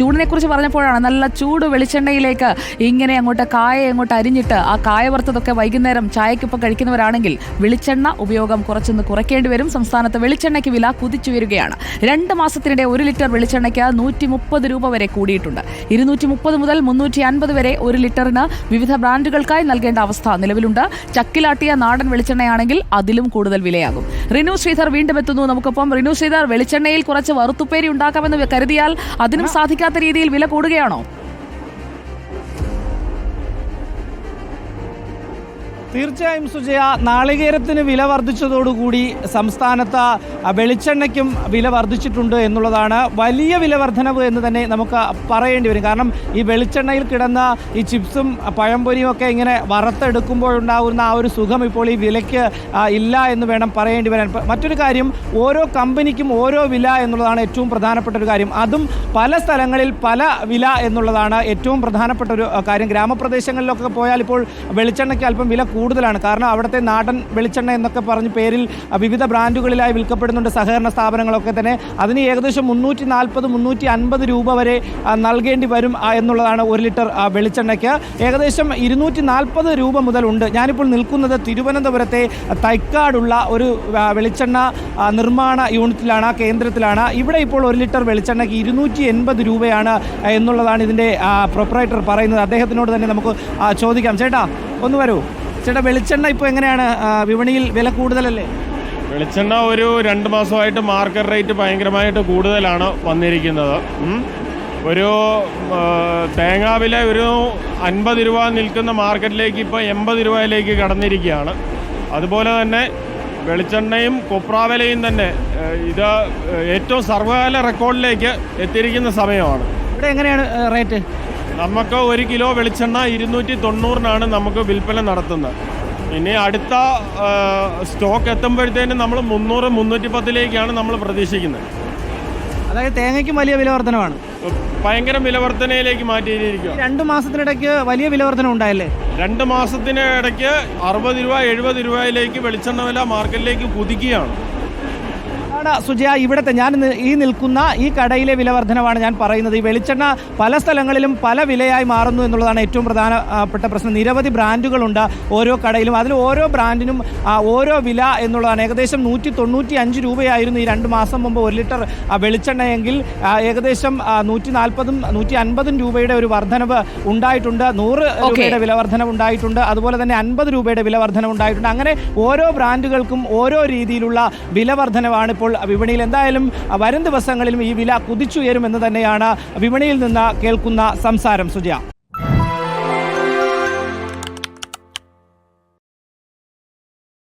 ചൂടിനെ കുറിച്ച് പറഞ്ഞപ്പോഴാണ് നല്ല ചൂട് വെളിച്ചെണ്ണയിലേക്ക് ഇങ്ങനെ അങ്ങോട്ട് കായ അങ്ങോട്ട് അരിഞ്ഞിട്ട് ആ കായ വറുത്തതൊക്കെ വൈകുന്നേരം ചായക്കൊപ്പം കഴിക്കുന്നവരാണെങ്കിൽ വെളിച്ചെണ്ണ ഉപയോഗം കുറച്ചൊന്ന് കുറയ്ക്കേണ്ടി വരും. സംസ്ഥാനത്ത് വെളിച്ചെണ്ണയ്ക്ക് വില കുതിച്ചുയരുകയാണ് രണ്ട് മാസത്തിനിടെ ഒരു ലിറ്റർ വെളിച്ചെണ്ണയ്ക്ക് നൂറ്റി മുപ്പത് രൂപ വരെ കൂടിയിട്ടുണ്ട്. ഇരുന്നൂറ്റി മുപ്പത് മുതൽ മുന്നൂറ്റി അൻപത് വരെ ഒരു ലിറ്ററിന് വിവിധ ബ്രാൻഡുകൾക്കായി നൽകേണ്ട അവസ്ഥ നിലവിലുണ്ട്. ചക്കിലാട്ടിയ നാടൻ വെളിച്ചെണ്ണയാണെങ്കിൽ അതിലും കൂടുതൽ വിലയാകും. റിനു ശ്രീധർ വീണ്ടും എത്തുന്നു. നമുക്കൊപ്പം റിനു ശ്രീധർ വെളിച്ചെണ്ണയിൽ കുറച്ച് വറുത്തുപ്പേരി ഉണ്ടാക്കാമെന്ന് കരുതിയാൽ അതിനും സാധിക്കാത്ത രീതിയിൽ വില കൂടുകയാണോ? തീർച്ചയായും സുജയ നാളികേരത്തിന് വില വർദ്ധിച്ചതോടുകൂടി സംസ്ഥാനത്ത് വെളിച്ചെണ്ണയ്ക്കും വില വർദ്ധിച്ചിട്ടുണ്ട് എന്നുള്ളതാണ് വലിയ വില വർധനവ് എന്ന് തന്നെ നമുക്ക് പറയേണ്ടി വരും. കാരണം ഈ വെളിച്ചെണ്ണയിൽ കിടന്ന ഈ ചിപ്സും പഴംപൊരിയും ഒക്കെ ഇങ്ങനെ വറുത്തെടുക്കുമ്പോഴുണ്ടാകുന്ന ആ ഒരു സുഖം ഇപ്പോൾ ഈ വിലയ്ക്ക് ഇല്ല എന്ന് വേണം പറയേണ്ടി വരാൻ. മറ്റൊരു കാര്യം ഓരോ കമ്പനിക്കും ഓരോ വില എന്നുള്ളതാണ് ഏറ്റവും പ്രധാനപ്പെട്ട ഒരു കാര്യം. അതും പല സ്ഥലങ്ങളിൽ പല വില എന്നുള്ളതാണ് ഏറ്റവും പ്രധാനപ്പെട്ട ഒരു കാര്യം. ഗ്രാമപ്രദേശങ്ങളിലൊക്കെ പോയാൽ ഇപ്പോൾ വെളിച്ചെണ്ണയ്ക്ക് അല്പം വില കൂടുതലാണ്. കാരണം അവിടുത്തെ നാടൻ വെളിച്ചെണ്ണ എന്നൊക്കെ പറഞ്ഞ് പേരിൽ വിവിധ ബ്രാൻഡുകളിലായി വിൽക്കപ്പെടുന്നുണ്ട് സഹകരണ സ്ഥാപനങ്ങളൊക്കെ തന്നെ. അതിന് ഏകദേശം മുന്നൂറ്റി നാൽപ്പത് മുന്നൂറ്റി അൻപത് രൂപ വരെ നൽകേണ്ടി വരും എന്നുള്ളതാണ് ഒരു ലിറ്റർ വെളിച്ചെണ്ണയ്ക്ക്. ഏകദേശം ഇരുന്നൂറ്റി നാൽപ്പത് രൂപ മുതലുണ്ട്. ഞാനിപ്പോൾ നിൽക്കുന്നത് തിരുവനന്തപുരത്തെ തൈക്കാടുള്ള ഒരു വെളിച്ചെണ്ണ നിർമ്മാണ യൂണിറ്റിലാണ് കേന്ദ്രത്തിലാണ്. ഇവിടെ ഇപ്പോൾ ഒരു ലിറ്റർ വെളിച്ചെണ്ണയ്ക്ക് ഇരുന്നൂറ്റി എൺപത് രൂപയാണ് എന്നുള്ളതാണ് ഇതിന്റെ പ്രൊപ്പറേറ്റർ പറയുന്നത്. അദ്ദേഹത്തിനോട് തന്നെ നമുക്ക് ചോദിക്കാം. ചേട്ടാ ഒന്ന് വരൂ. ചേട്ടാ വെളിച്ചെണ്ണ ഇപ്പോൾ എങ്ങനെയാണ്? വിപണിയിൽ വില കൂടുതലല്ലേ? വെളിച്ചെണ്ണ ഒരു രണ്ട് മാസമായിട്ട് മാർക്കറ്റ് റേറ്റ് ഭയങ്കരമായിട്ട് കൂടുതലാണ് വന്നിരിക്കുന്നത്. ഒരു തേങ്ങാ വില ഒരു അൻപത് രൂപ നിൽക്കുന്ന മാർക്കറ്റിലേക്ക് ഇപ്പോൾ എൺപത് രൂപയിലേക്ക് കടന്നിരിക്കുകയാണ്. അതുപോലെ തന്നെ വെളിച്ചെണ്ണയും കൊപ്രാവിലയും തന്നെ ഇത് ഏറ്റവും സർവകാല റെക്കോർഡിലേക്ക് എത്തിയിരിക്കുന്ന സമയമാണ്. ഇവിടെ എങ്ങനെയാണ് റേറ്റ്? നമുക്ക് ഒരു കിലോ വെളിച്ചെണ്ണ ഇരുന്നൂറ്റി തൊണ്ണൂറിനാണ് നമുക്ക് വിൽപ്പന നടത്തുന്നത്. ഇനി അടുത്ത സ്റ്റോക്ക് എത്തുമ്പോഴത്തേനും നമ്മൾ മുന്നൂറ് മുന്നൂറ്റി പത്തിലേക്കാണ് നമ്മൾ പ്രതീക്ഷിക്കുന്നത്. അതായത് തേങ്ങയ്ക്കും വലിയ വില വർധനമാണ് ഭയങ്കര വിലവർധനയിലേക്ക് മാറ്റിയിരിക്കുക രണ്ട് മാസത്തിനിടയ്ക്ക് വലിയ വിലവർത്തനം ഉണ്ടായല്ലേ? രണ്ട് മാസത്തിനിടയ്ക്ക് അറുപത് രൂപ എഴുപത് രൂപയിലേക്ക് വെളിച്ചെണ്ണ വില മാർക്കറ്റിലേക്ക് കുതിക്കുകയാണ്. ആണ് സുജയ ഇവിടുത്തെ ഞാൻ ഈ നിൽക്കുന്ന ഈ കടയിലെ വില വർധനവാണ് ഞാൻ പറയുന്നത്. ഈ വെളിച്ചെണ്ണ പല സ്ഥലങ്ങളിലും പല വിലയായി മാറുന്നു എന്നുള്ളതാണ് ഏറ്റവും പ്രധാനപ്പെട്ട പ്രശ്നം. നിരവധി ബ്രാൻഡുകളുണ്ട് ഓരോ കടയിലും. അതിൽ ഓരോ ബ്രാൻഡിനും ഓരോ വില എന്നുള്ളതാണ്. ഏകദേശം നൂറ്റി തൊണ്ണൂറ്റി അഞ്ച് രൂപയായിരുന്നു ഈ രണ്ട് മാസം മുമ്പ് ഒരു ലിറ്റർ വെളിച്ചെണ്ണയെങ്കിൽ ഏകദേശം നൂറ്റി നാൽപ്പതും നൂറ്റി അൻപതും രൂപയുടെ ഒരു വർധനവ് ഉണ്ടായിട്ടുണ്ട്. നൂറ് രൂപയുടെ വില വർധനവ് ഉണ്ടായിട്ടുണ്ട്. അതുപോലെ തന്നെ അൻപത് രൂപയുടെ വില വർധനവ് ഉണ്ടായിട്ടുണ്ട്. അങ്ങനെ ഓരോ ബ്രാൻഡുകൾക്കും ഓരോ രീതിയിലുള്ള വില വർധനവാണ് വിപണിയിൽ എന്തായാലും വരും ദിവസങ്ങളിലും ഈ വില കുതിച്ചുയരുമെന്ന് തന്നെയാണ് വിപണിയിൽ നിന്ന് കേൾക്കുന്ന സംസാരം. സുജയ.